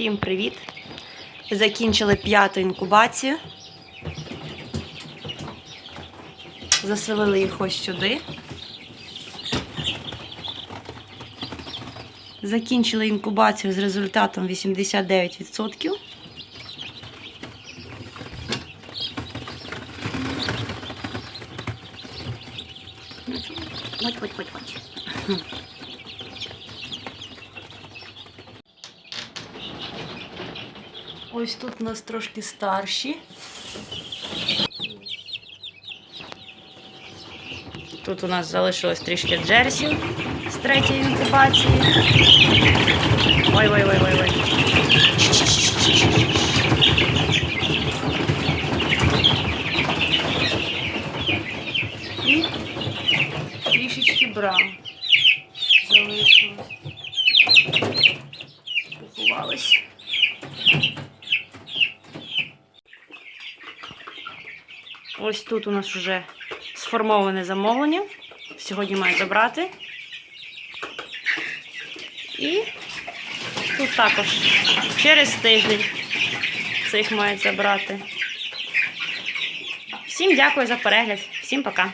Всім привіт! Закінчили п'яту інкубацію. Заселили їх ось сюди. Закінчили інкубацію з результатом 89%. Ходь, ходь, ходь, Ось тут у нас трошки старші. Тут у нас залишилось трішки джерсів з третьої інкубації. Ой, ой, ой, ой, ой. І трішечки браун залишилось. Поховалось. Ось тут у нас вже сформоване замовлення. Сьогодні мають забрати. І тут також через тиждень цих мають забрати. Всім дякую за перегляд. Всім пока.